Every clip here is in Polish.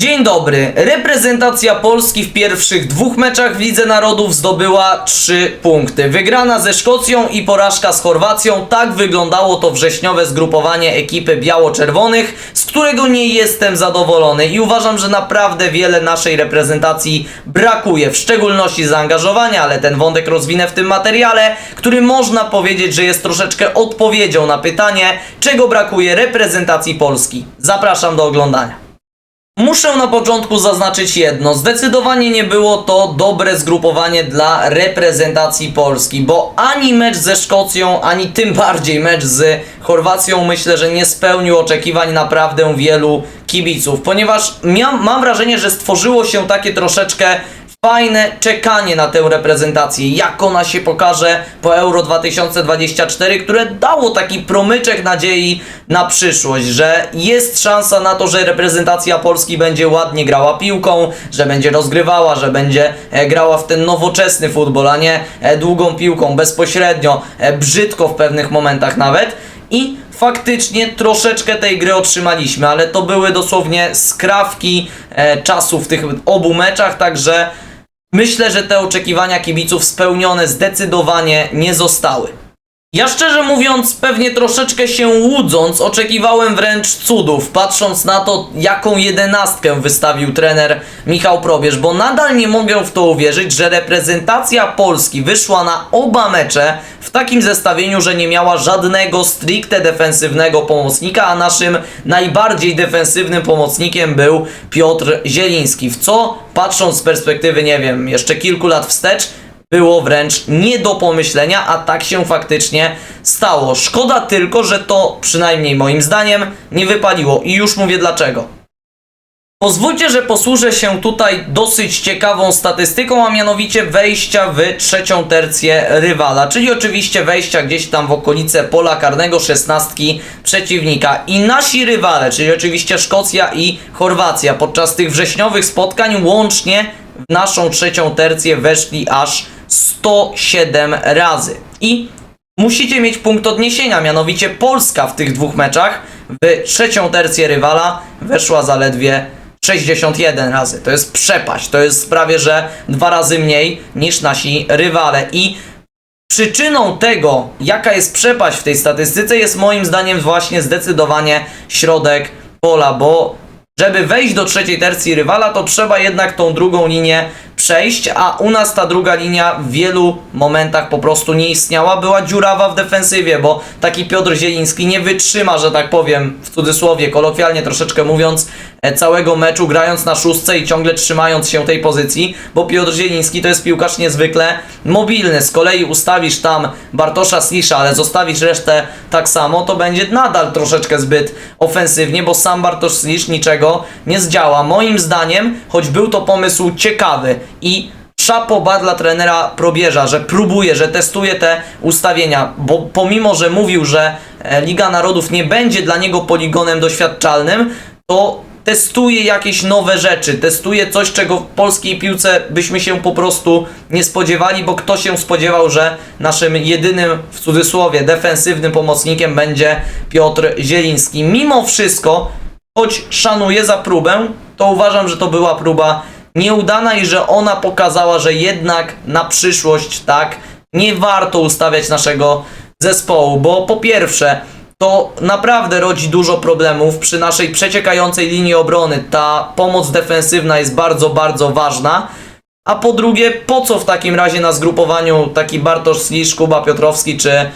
Dzień dobry. Reprezentacja Polski w pierwszych dwóch meczach w Lidze Narodów zdobyła 3 punkty. Wygrana ze Szkocją i porażka z Chorwacją. Tak wyglądało to wrześniowe zgrupowanie ekipy biało-czerwonych, z którego nie jestem zadowolony i uważam, że naprawdę wiele naszej reprezentacji brakuje, w szczególności zaangażowania, ale ten wątek rozwinę w tym materiale, który można powiedzieć, że jest troszeczkę odpowiedzią na pytanie, czego brakuje reprezentacji Polski. Zapraszam do oglądania. Muszę na początku zaznaczyć jedno. Zdecydowanie nie było to dobre zgrupowanie dla reprezentacji Polski, bo ani mecz ze Szkocją, ani tym bardziej mecz z Chorwacją myślę, że nie spełnił oczekiwań naprawdę wielu kibiców, ponieważ miam, mam wrażenie, że stworzyło się takie troszeczkę fajne czekanie na tę reprezentację, jak ona się pokaże po Euro 2024, które dało taki promyczek nadziei na przyszłość, że jest szansa na to, że reprezentacja Polski będzie ładnie grała piłką, że będzie rozgrywała, że będzie e, grała w ten nowoczesny futbol, a nie e, długą piłką, bezpośrednio, e, brzydko w pewnych momentach nawet. I faktycznie troszeczkę tej gry otrzymaliśmy, ale to były dosłownie skrawki e, czasu w tych obu meczach, także myślę, że te oczekiwania kibiców spełnione zdecydowanie nie zostały. Ja szczerze mówiąc, pewnie troszeczkę się łudząc, oczekiwałem wręcz cudów, patrząc na to, jaką jedenastkę wystawił trener Michał Probierz, bo nadal nie mogę w to uwierzyć, że reprezentacja Polski wyszła na oba mecze w takim zestawieniu, że nie miała żadnego stricte defensywnego pomocnika, a naszym najbardziej defensywnym pomocnikiem był Piotr Zieliński, w co patrząc z perspektywy, nie wiem, jeszcze kilku lat wstecz, było wręcz nie do pomyślenia, a tak się faktycznie stało. Szkoda tylko, że to przynajmniej moim zdaniem nie wypaliło i już mówię dlaczego. Pozwólcie, że posłużę się tutaj dosyć ciekawą statystyką, a mianowicie wejścia w trzecią tercję rywala, czyli oczywiście wejścia gdzieś tam w okolice pola karnego szesnastki przeciwnika. I nasi rywale, czyli oczywiście Szkocja i Chorwacja, podczas tych wrześniowych spotkań łącznie w naszą trzecią tercję weszli aż 107 razy. I musicie mieć punkt odniesienia, mianowicie Polska w tych dwóch meczach w trzecią tercję rywala weszła zaledwie 61 razy. To jest przepaść. To jest prawie, że dwa razy mniej niż nasi rywale. I przyczyną tego, jaka jest przepaść w tej statystyce, jest moim zdaniem właśnie zdecydowanie środek pola, bo żeby wejść do trzeciej tercji rywala, to trzeba jednak tą drugą linię przejść, a u nas ta druga linia w wielu momentach po prostu nie istniała, była dziurawa w defensywie, bo taki Piotr Zieliński nie wytrzyma, że tak powiem, w cudzysłowie, kolokwialnie troszeczkę mówiąc, e, całego meczu grając na szóstce i ciągle trzymając się tej pozycji, bo Piotr Zieliński to jest piłkarz niezwykle mobilny. Z kolei ustawisz tam Bartosza Slisza, ale zostawisz resztę tak samo, to będzie nadal troszeczkę zbyt ofensywnie, bo sam Bartosz Slisz niczego nie zdziała. Moim zdaniem, choć był to pomysł ciekawy i szapoba dla trenera Probierza, że próbuje, że testuje te ustawienia, bo pomimo, że mówił, że e, Liga Narodów nie będzie dla niego poligonem doświadczalnym, to testuje jakieś nowe rzeczy, testuje coś, czego w polskiej piłce byśmy się po prostu nie spodziewali, bo kto się spodziewał, że naszym jedynym, w cudzysłowie, defensywnym pomocnikiem będzie Piotr Zieliński. Mimo wszystko, choć szanuję za próbę, to uważam, że to była próba nieudana i że ona pokazała, że jednak na przyszłość, tak, nie warto ustawiać naszego zespołu, bo po pierwsze, to naprawdę rodzi dużo problemów przy naszej przeciekającej linii obrony. Ta pomoc defensywna jest bardzo, bardzo ważna. A po drugie, po co w takim razie na zgrupowaniu taki Bartosz Slisz, Kuba Piotrowski, czy,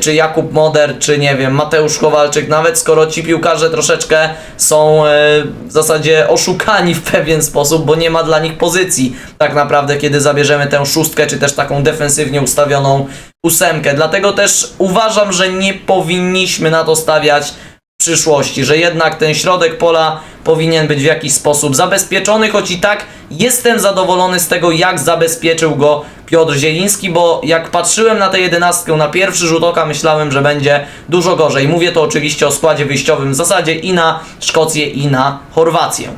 czy Jakub Moder, czy nie wiem, Mateusz Kowalczyk, nawet skoro ci piłkarze troszeczkę są e, w zasadzie oszukani w pewien sposób, bo nie ma dla nich pozycji tak naprawdę, kiedy zabierzemy tę szóstkę, czy też taką defensywnie ustawioną ósemkę. Dlatego też uważam, że nie powinniśmy na to stawiać w przyszłości, że jednak ten środek pola powinien być w jakiś sposób zabezpieczony, choć i tak jestem zadowolony z tego, jak zabezpieczył go Piotr Zieliński, bo jak patrzyłem na tę jedenastkę na pierwszy rzut oka, myślałem, że będzie dużo gorzej. Mówię to oczywiście o składzie wyjściowym w zasadzie i na Szkocję, i na Chorwację.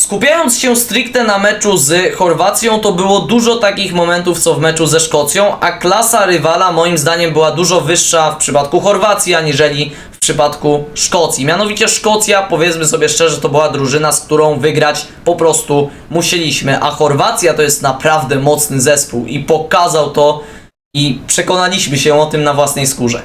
Skupiając się stricte na meczu z Chorwacją, to było dużo takich momentów co w meczu ze Szkocją, a klasa rywala moim zdaniem była dużo wyższa w przypadku Chorwacji aniżeli przypadku Szkocji. Mianowicie Szkocja, powiedzmy sobie szczerze, to była drużyna, z którą wygrać po prostu musieliśmy, a Chorwacja to jest naprawdę mocny zespół i pokazał to i przekonaliśmy się o tym na własnej skórze.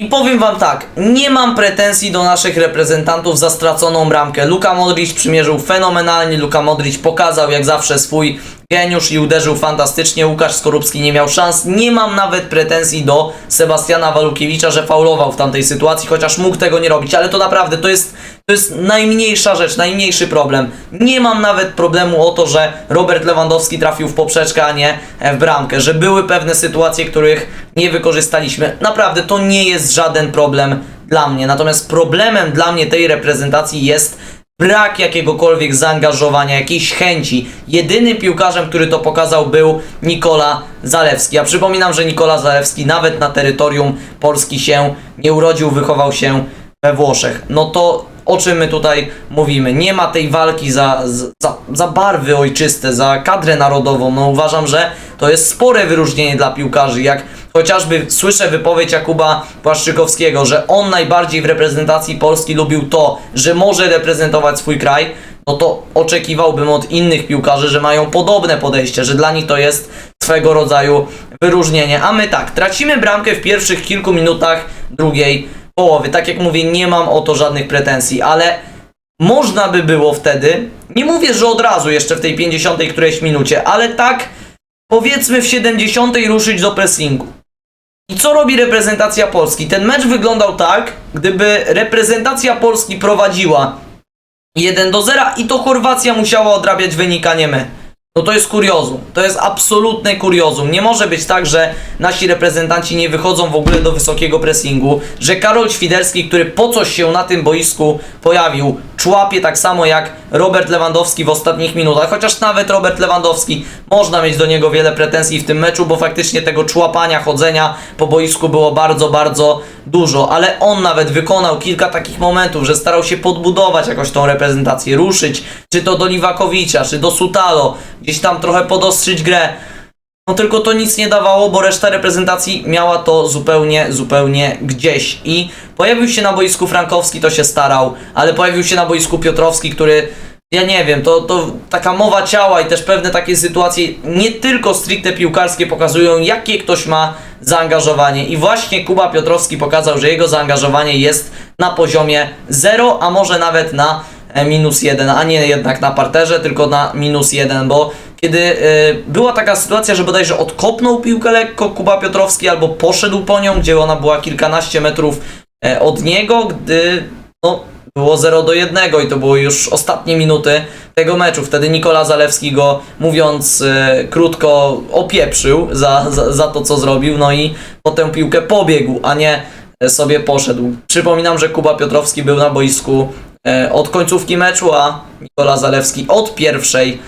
I powiem wam tak, nie mam pretensji do naszych reprezentantów za straconą bramkę. Luka Modric przymierzył fenomenalnie, Luka Modric pokazał jak zawsze swój geniusz i uderzył fantastycznie. Łukasz Skorupski nie miał szans. Nie mam nawet pretensji do Sebastiana Walukiewicza, że faulował w tamtej sytuacji, chociaż mógł tego nie robić, ale to naprawdę to jest, to jest najmniejsza rzecz, najmniejszy problem. Nie mam nawet problemu o to, że Robert Lewandowski trafił w poprzeczkę, a nie w bramkę, że były pewne sytuacje, których nie wykorzystaliśmy. Naprawdę to nie jest żaden problem dla mnie. Natomiast problemem dla mnie tej reprezentacji jest brak jakiegokolwiek zaangażowania, jakiejś chęci. Jedynym piłkarzem, który to pokazał był Nikola Zalewski. Ja przypominam, że Nikola Zalewski nawet na terytorium Polski się nie urodził, wychował się we Włoszech. No to o czym my tutaj mówimy? Nie ma tej walki za, za, za barwy ojczyste, za kadrę narodową. No uważam, że to jest spore wyróżnienie dla piłkarzy. Jak chociażby słyszę wypowiedź Jakuba Płaszczykowskiego, że on najbardziej w reprezentacji Polski lubił to, że może reprezentować swój kraj, no to oczekiwałbym od innych piłkarzy, że mają podobne podejście, że dla nich to jest swego rodzaju wyróżnienie. A my tak, tracimy bramkę w pierwszych kilku minutach drugiej połowy. Tak jak mówię, nie mam o to żadnych pretensji, ale można by było wtedy, nie mówię, że od razu jeszcze w tej 50 którejś minucie, ale tak powiedzmy w 70 ruszyć do pressingu. I co robi reprezentacja Polski? Ten mecz wyglądał tak, gdyby reprezentacja Polski prowadziła 1 do 0 i to Chorwacja musiała odrabiać wynik, a nie my. No to jest kuriozum. To jest absolutne kuriozum. Nie może być tak, że nasi reprezentanci nie wychodzą w ogóle do wysokiego pressingu, że Karol Świderski, który po coś się na tym boisku pojawił, człapie tak samo jak Robert Lewandowski w ostatnich minutach, chociaż nawet Robert Lewandowski można mieć do niego wiele pretensji w tym meczu, bo faktycznie tego człapania, chodzenia po boisku było bardzo, bardzo dużo, ale on nawet wykonał kilka takich momentów, że starał się podbudować jakoś tą reprezentację, ruszyć, czy to do Liwakowicza, czy do Sutalo, gdzieś tam trochę podostrzyć grę. No tylko to nic nie dawało, bo reszta reprezentacji miała to zupełnie, zupełnie gdzieś. I pojawił się na boisku Frankowski, to się starał, ale pojawił się na boisku Piotrowski, który, ja nie wiem, to, to taka mowa ciała i też pewne takie sytuacje, nie tylko stricte piłkarskie pokazują, jakie ktoś ma zaangażowanie. I właśnie Kuba Piotrowski pokazał, że jego zaangażowanie jest na poziomie 0, a może nawet na e, minus 1, a nie jednak na parterze, tylko na minus 1, bo kiedy e, była taka sytuacja, że bodajże odkopnął piłkę lekko Kuba Piotrowski albo poszedł po nią, gdzie ona była kilkanaście metrów e, od niego, gdy no, było 0 do 1 i to były już ostatnie minuty tego meczu. Wtedy Nikola Zalewski go, mówiąc e, krótko, opieprzył za, za, za to, co zrobił, no i po tę piłkę pobiegł, a nie sobie poszedł. Przypominam, że Kuba Piotrowski był na boisku od końcówki meczu, a Nikola Zalewski od pierwszej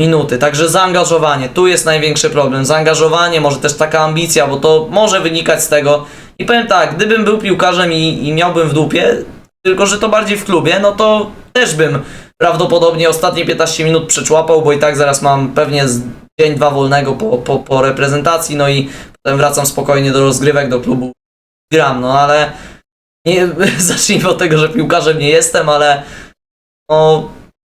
minuty. Także zaangażowanie, tu jest największy problem. Zaangażowanie, może też taka ambicja, bo to może wynikać z tego. I powiem tak, gdybym był piłkarzem i, i miałbym w dupie, tylko że to bardziej w klubie, no to też bym prawdopodobnie ostatnie 15 minut przeczłapał, bo i tak zaraz mam pewnie dzień, dwa wolnego po, po, po reprezentacji, no i potem wracam spokojnie do rozgrywek, do klubu. Gram, no ale nie, zacznijmy od tego, że piłkarzem nie jestem, ale no,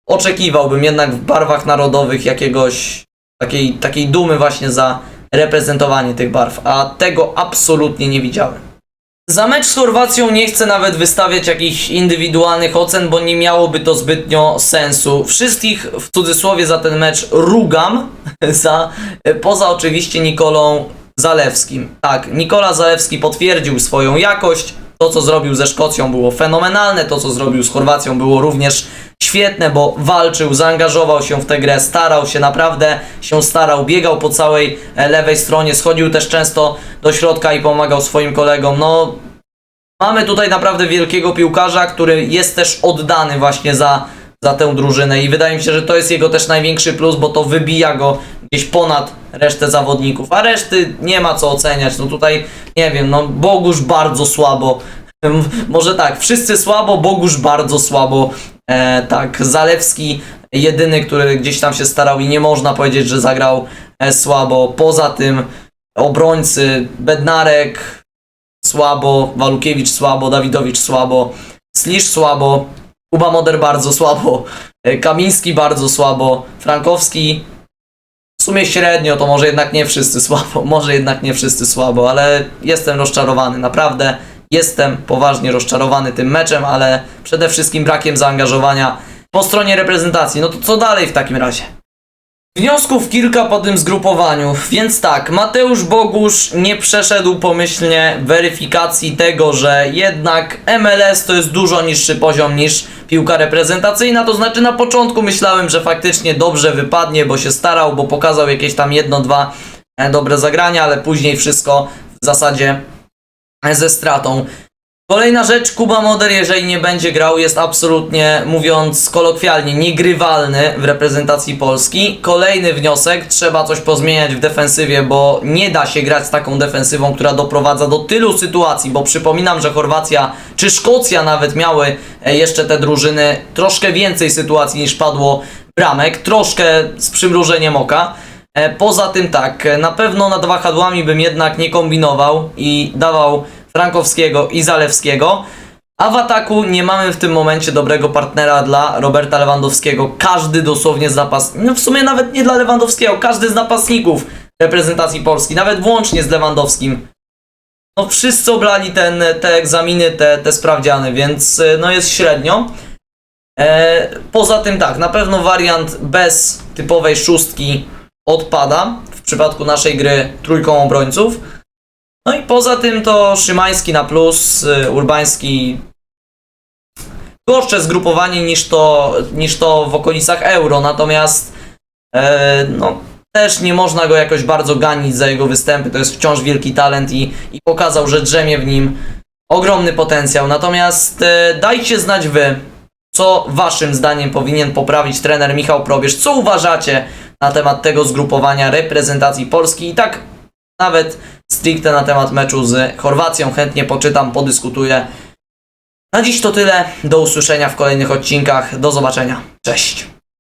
oczekiwałbym jednak w barwach narodowych jakiegoś takiej, takiej dumy właśnie za reprezentowanie tych barw, a tego absolutnie nie widziałem. Za mecz z Chorwacją nie chcę nawet wystawiać jakichś indywidualnych ocen, bo nie miałoby to zbytnio sensu. Wszystkich w cudzysłowie za ten mecz rugam, za, poza oczywiście Nikolą Zalewskim. Tak, Nikola Zalewski potwierdził swoją jakość. To, co zrobił ze Szkocją było fenomenalne, to, co zrobił z Chorwacją było również świetne, bo walczył, zaangażował się w tę grę, starał się, naprawdę się starał, biegał po całej e, lewej stronie, schodził też często do środka i pomagał swoim kolegom. No, mamy tutaj naprawdę wielkiego piłkarza, który jest też oddany właśnie za, za tę drużynę i wydaje mi się, że to jest jego też największy plus, bo to wybija go gdzieś ponad resztę zawodników, a reszty nie ma co oceniać. No tutaj, nie wiem, no Bogusz bardzo słabo. Może tak, wszyscy słabo, Bogusz bardzo słabo. E, tak, Zalewski jedyny, który gdzieś tam się starał i nie można powiedzieć, że zagrał e, słabo. Poza tym obrońcy Bednarek, słabo, Walukiewicz słabo, Dawidowicz słabo, Slisz słabo, Kuba Moder bardzo słabo, e, Kamiński bardzo słabo, Frankowski w sumie średnio, to może jednak nie wszyscy słabo, może jednak nie wszyscy słabo, ale jestem rozczarowany, naprawdę jestem poważnie rozczarowany tym meczem, ale przede wszystkim brakiem zaangażowania po stronie reprezentacji. No to co dalej w takim razie? Wniosków kilka po tym zgrupowaniu, więc tak, Mateusz Bogusz nie przeszedł pomyślnie weryfikacji tego, że jednak MLS to jest dużo niższy poziom niż piłka reprezentacyjna, to znaczy na początku myślałem, że faktycznie dobrze wypadnie, bo się starał, bo pokazał jakieś tam jedno, dwa e, dobre zagrania, ale później wszystko w zasadzie ze stratą. Kolejna rzecz, Kuba Moder, jeżeli nie będzie grał, jest absolutnie, mówiąc kolokwialnie, niegrywalny w reprezentacji Polski. Kolejny wniosek, trzeba coś pozmieniać w defensywie, bo nie da się grać z taką defensywą, która doprowadza do tylu sytuacji, bo przypominam, że Chorwacja czy Szkocja nawet miały e, jeszcze te drużyny troszkę więcej sytuacji niż padło bramek, troszkę z przymrużeniem oka. E, Poza tym tak, e, na pewno nad wahadłami bym jednak nie kombinował i dawał Frankowskiego i Zalewskiego. A w ataku nie mamy w tym momencie dobrego partnera dla Roberta Lewandowskiego. Każdy dosłownie z napastników, no w sumie nawet nie dla Lewandowskiego, każdy z napastników reprezentacji Polski, nawet włącznie z Lewandowskim. No wszyscy oblali ten, te egzaminy, te, te sprawdziany, więc y, no jest średnio. E, poza tym tak, na pewno wariant bez typowej szóstki odpada w przypadku naszej gry trójką obrońców. No i poza tym to Szymański na plus, y, Urbański gorsze zgrupowanie niż to, niż to w okolicach Euro, natomiast e, no, też nie można go jakoś bardzo ganić za jego występy, to jest wciąż wielki talent i, i pokazał, że drzemie w nim ogromny potencjał, natomiast e, dajcie znać wy, co waszym zdaniem powinien poprawić trener Michał Probierz, co uważacie na temat tego zgrupowania reprezentacji Polski? I tak nawet stricte na temat meczu z Chorwacją. Chętnie poczytam, podyskutuję. Na dziś to tyle. Do usłyszenia w kolejnych odcinkach. Do zobaczenia. Cześć.